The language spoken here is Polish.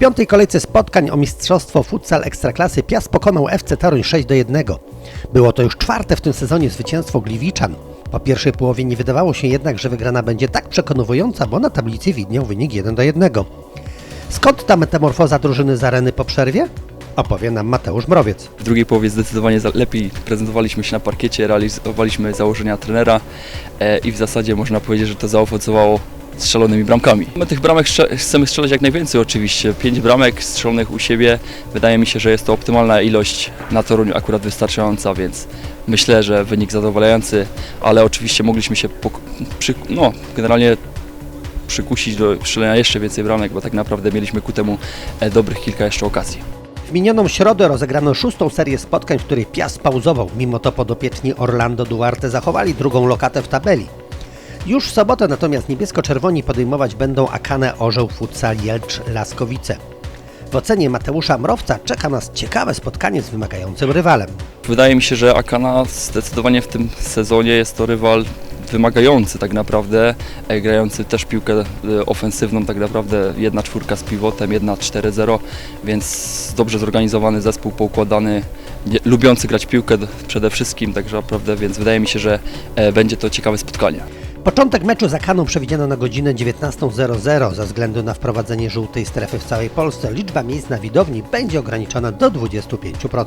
piątej kolejce spotkań o mistrzostwo futsal Ekstraklasy Piast pokonał FC Toruń 6 do 1. Było to już czwarte w tym sezonie zwycięstwo Gliwiczan. Po pierwszej połowie nie wydawało się jednak, że wygrana będzie tak przekonująca, bo na tablicy widniał wynik 1 do 1. Skąd ta metamorfoza drużyny z areny po przerwie? Opowie nam Mateusz Mrowiec. W drugiej połowie zdecydowanie lepiej prezentowaliśmy się na parkiecie, realizowaliśmy założenia trenera e, i w zasadzie można powiedzieć, że to zaowocowało strzelonymi bramkami. My tych bramek chcemy strzelać jak najwięcej oczywiście. Pięć bramek strzelonych u siebie. Wydaje mi się, że jest to optymalna ilość na Toruniu akurat wystarczająca, więc myślę, że wynik zadowalający, ale oczywiście mogliśmy się przy, no, generalnie przykusić do strzelenia jeszcze więcej bramek, bo tak naprawdę mieliśmy ku temu e, dobrych kilka jeszcze okazji. W minioną środę rozegrano szóstą serię spotkań, w której Piast pauzował. Mimo to podopieczni Orlando Duarte zachowali drugą lokatę w tabeli. Już w sobotę natomiast niebiesko-czerwoni podejmować będą Akane Orzeł Futsal Jelcz Laskowice. W ocenie Mateusza Mrowca czeka nas ciekawe spotkanie z wymagającym rywalem. Wydaje mi się, że Akana zdecydowanie w tym sezonie jest to rywal wymagający tak naprawdę, e, grający też piłkę e, ofensywną, tak naprawdę jedna czwórka z pivotem, jedna 4-0, więc dobrze zorganizowany zespół, poukładany, lubiący grać piłkę przede wszystkim, także naprawdę, więc wydaje mi się, że e, będzie to ciekawe spotkanie. Początek meczu z Akaną przewidziano na godzinę 19.00 ze względu na wprowadzenie żółtej strefy w całej Polsce. Liczba miejsc na widowni będzie ograniczona do 25%.